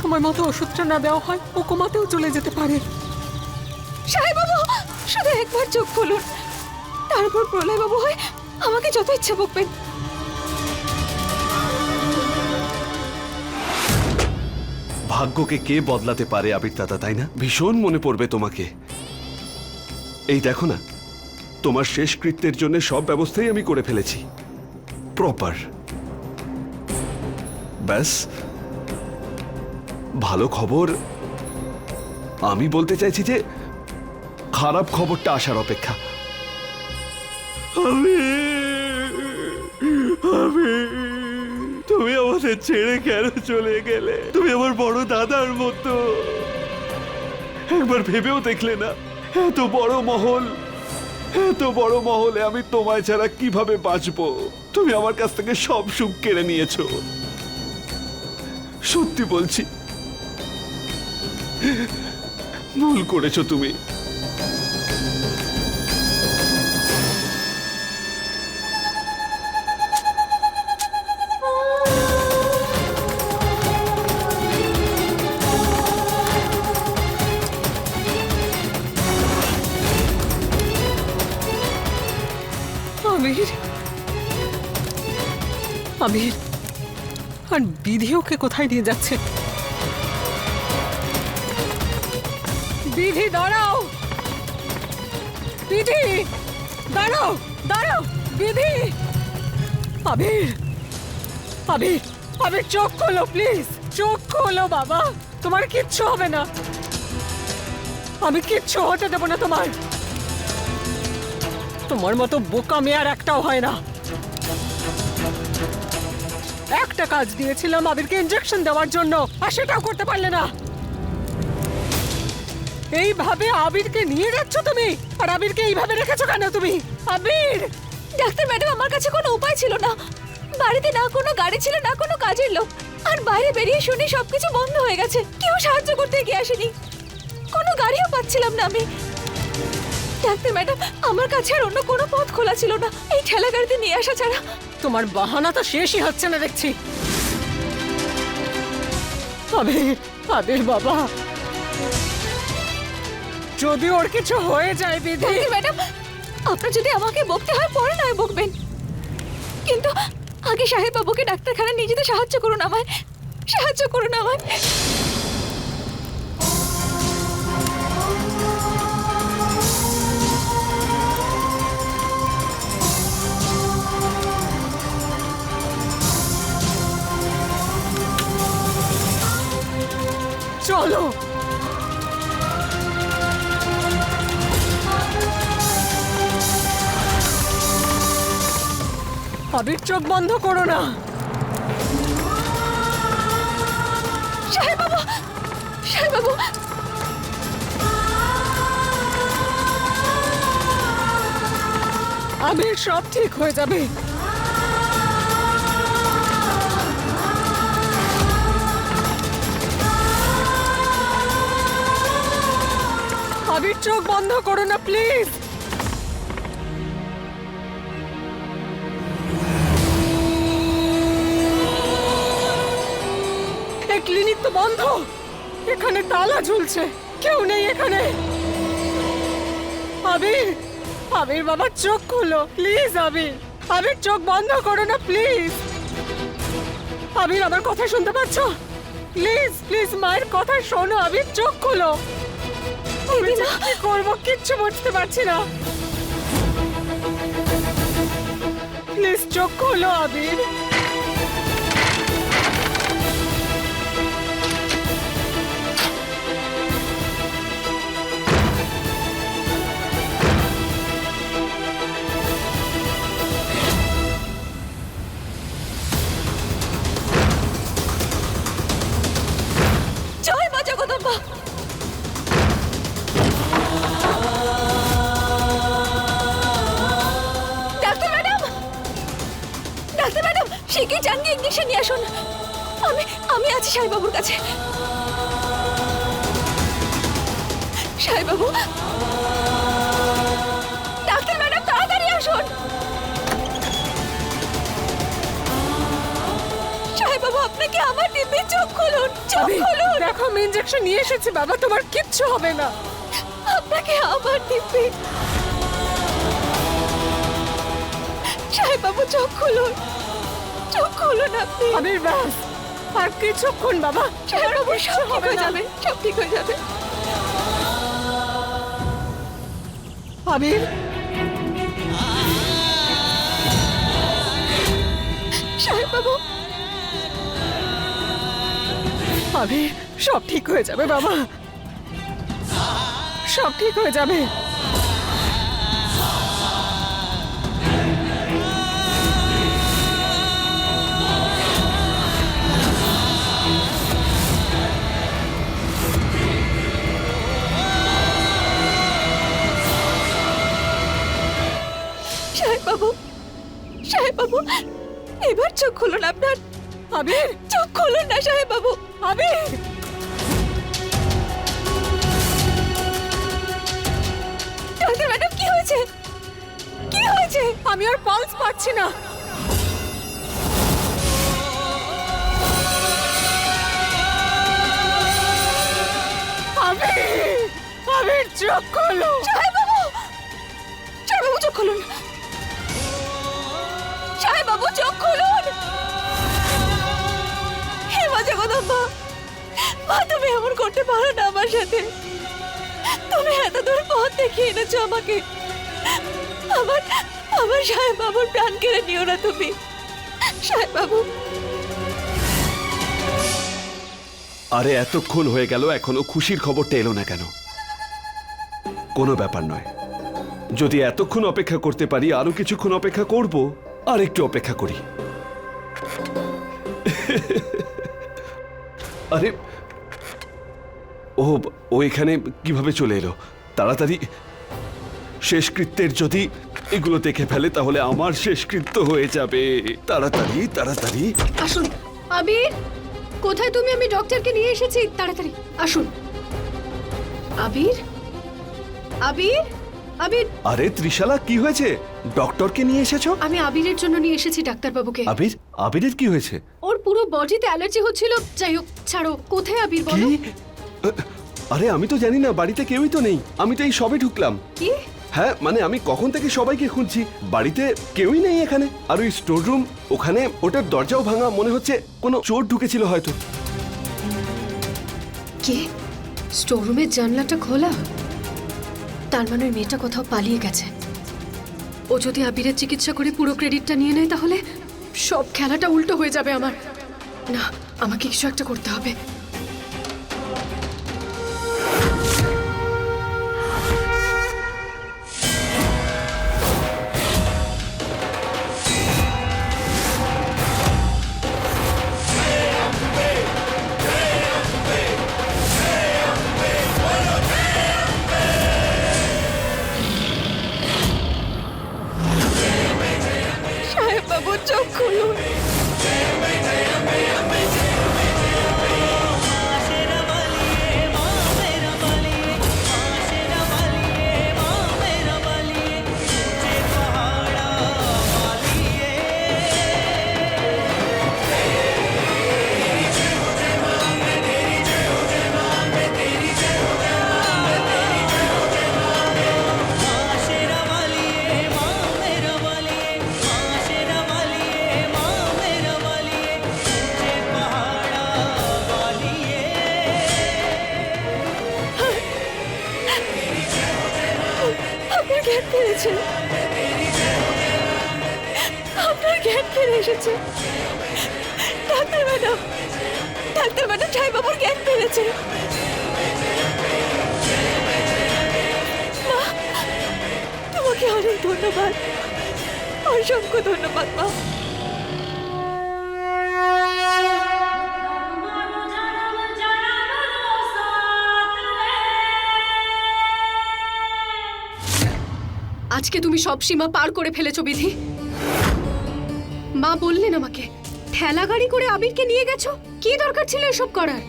সময় মতো ওষুধটা না দেওয়া হয় ও কোমাতেও চলে যেতে পারে। সাহেববাবু শুধু একবার চোখ খুলুন। তারপর প্রলয় বাবু হয় আমাকে যত ইচ্ছা বকবেন। ভাগ্যকে কে বদলাতে পারে আবির দাদা তাই না? ভীষণ মনে পড়বে তোমাকে। এই দেখো না তোমার শেষ কৃত্যের জন্য সব ব্যবস্থাই আমি করে ফেলেছি। প্রপার ব্যাস ভালো খবর? আমি বলতে চাইছি যে, খারাপ খবরটা আসার অপেক্ষা। আমি আমি, তুমি আমাদের ছেড়ে কেন চলে গেলে? তুমি আমার বড় দাদার মতো। একবার ভেবেও দেখলে না, এত বড় মহল, এত বড় মহলে আমি তোমায় ছাড়া কীভাবে বাঁচবো? তুমি আমার কাছ থেকে সব সুখ কেড়ে নিয়েছো। সত্যি বলছি ভুল করেছ তুমি। আর বিধি ওকে কোথায় নিয়ে যাচ্ছে বিধি, দাঁড়াও। বিধি, দাঁড়াও দাঁড়াও, বিধি। আবির আবির আবির, চোখ খোলো প্লিজ চোখ খোলো, বাবা। তোমার কিচ্ছু হবে না। আমি কিচ্ছু হতে দেবো না তোমার। তোমার মতো বোকা মেয়ে আর একটাও হয় না। একটা কাজ দিয়েছিলাম আবিরকে ইঞ্জেকশন দেওয়ার জন্য, আর সেটাও করতে পারলে না। এইভাবে আবিরকে নিয়ে যাচ্ছ তুমি? আর আবিরকে এইভাবে রেখেছো কেন তুমি? আবির! ডাক্তার ম্যাডাম আমার কাছে কোনো উপায় ছিল না। বাড়িতে না কোনো গাড়ি ছিল না কোনো কাজের লোক। আর বাইরে বেরিয়ে শুনি সবকিছু বন্ধ হয়ে গেছে। কেউ সাহায্য করতে এগিয়ে আসেনি। কোনো গাড়িও পাচ্ছিলাম না আমি। ডাক্তার ম্যাডাম আমার কাছে আর অন্য কোনো পথ খোলা ছিল না। এই ঠেলা গাড়িতে নিয়ে আসা ছাড়া। তোমার বাহানা তো শেষই হচ্ছে না দেখছি। আবির আবির বাবা যদি ওর কিছু হয়ে যায় বিধি ম্যাডাম আপনার যদি আমাকে বকতে হয় পরে নয় বকবেন। কিন্তু আগে সাহেব বাবুকে ডাক্তারখানা নিয়ে যেতে সাহায্য করুন আমায়। সাহায্য করুন আমায়। চলো আবির চোখ বন্ধ করো না। সাহেব বাবু সাহেব বাবু আবির সব ঠিক হয়ে যাবে। আবির চোখ বন্ধ করো না প্লিজ। তো বন্ধ। এখানে তালা ঝুলছে। কেউ নেই এখানে। আবির আবির বাবা চোখ খুলো। প্লিজ আবির। আবির চোখ বন্ধ করো না প্লিজ। আবির আমার কথা শুনতে পাচ্ছ? প্লিজ প্লিজ মায়ের কথা শোনো আবির চোখ খুলো। আমি কি করব কিচ্ছু বুঝতে পারছি না। প্লিজ চোখ খোলো আবির। যান গিয়ে ইঞ্জেকশন নিয়ে আসুন। আমি আমি আছি সাইবাবুর কাছে। সাইবাবু। ডাক্তার ম্যাডাম তাড়াতাড়ি আসুন। সাইবাবু আপনাকে আমার দিব্যি চোখ খুলুন? চোখ খুলুন। দেখো আমি ইঞ্জেকশন নিয়ে এসেছি বাবা তোমার কিচ্ছু হবে না। আপনাকে আমার দিব্যি সাইবাবু চোখ খুলুন। চোখ খুলুন আপনি আবির ব্যাস। আর কিছুক্ষণ বাবা। সাইবাবু সব ঠিক হয়ে। যাবে সব ঠিক হয়ে যাবে। আবির সাইবাবু আবির সব ঠিক হয়ে যাবে বাবা। সব ঠিক হয়ে যাবে। খুলুন আপনার আবির চোখ খুলুন না সাহেববাবু আবির ডাক্তার ম্যাডাম, কি হয়েছে? কি হয়েছে? আমি আর পালস পাচ্ছি না। চোখ খোলো। সাহেববাবু সাহেববাবু চোখ খুলুন সাহেববাবু চোখ খুলুন জগদম্বা মা, তুমি এমন করতে পারো না আমার সাথে। তুমি এত দূর পথ দেখিয়ে এনেছো আমাকে। আমার আমার সাহেব বাবুর প্রাণ কেড়ে নিও না তুমি। সাহেব বাবু আরে, এতক্ষণ হয়ে গেল, এখনও খুশির খবরটা এলো না কেন? কোনো ব্যাপার নয়। যদি এতক্ষণ অপেক্ষা করতে পারি, আরও কিছুক্ষণ অপেক্ষা করব আর একটু অপেক্ষা করি। আরে, ও ও এখানে কীভাবে চলে এলো? তাড়াতাড়ি শেষকৃত্যের যদি এগুলো দেখে ফেলে, তাহলে আমার শেষকৃত্য হয়ে যাবে। তাড়াতাড়ি তাড়াতাড়ি। আসুন আবির কোথায় তুমি? আমি ডক্টরকে নিয়ে এসেছি। তাড়াতাড়ি, আসুন। আবির? আবির? আবির। আরে ত্রিশালা কি হয়েছে? ডক্টরকে নিয়ে এসেছ? আমি আবিরের জন্য নিয়ে এসেছি ডাক্তারবাবুকে। আবির? আবিরের কি হয়েছে? ওর পুরো বডিতে অ্যালার্জি হচ্ছিল। যাই হোক ছাড়ো কোথায় আবির বলো? আরে আমি তো জানি না বাড়িতে কেউই তো নেই। আমি তো এই সবে ঢুকলাম। কি? হ্যাঁ মানে আমি কখন থেকে সবাইকে খুঁজছি? বাড়িতে কেউই নেই এখানে। আর ওই স্টোর রুম ওখানে ওটার দরজাও ভাঙা। মনে হচ্ছে কোনো চোর ঢুকেছিল হয়তো। কে? স্টোররুমের জানলাটা খোলা? তার মানে ওই মেয়েটা কোথাও পালিয়ে গেছে। ও যদি আবিরের চিকিৎসা করে পুরো ক্রেডিটটা নিয়ে নেয় তাহলে সব খেলাটা উল্টো হয়ে যাবে আমার। না, আমাকে কিছু একটা করতে হবে। জ্ঞান ফিরেছে। আপনার জ্ঞান ফিরে এসেছে। ডাক্তার ম্যাডাম ডাক্তার ম্যাডাম সাহেব বাবুর জ্ঞান ফিরেছে। মা, তোমাকে অনেক ধন্যবাদ। অসংখ্য ধন্যবাদ মা। আজকে তুমি সব সীমা পার করে ফেলেছ, বিধি। মা বললেন আমাকে, ঠেলা গাড়ি করে আবিরকে নিয়ে গেছো? কি দরকার ছিল এসব করার?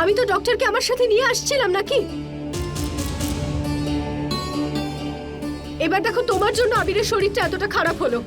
আমি তো ডক্টরকে আমার সাথে নিয়ে আসছিলাম নাকি? এবার দেখো তোমার জন্য আবিরের শরীরটা এতটা খারাপ হলো।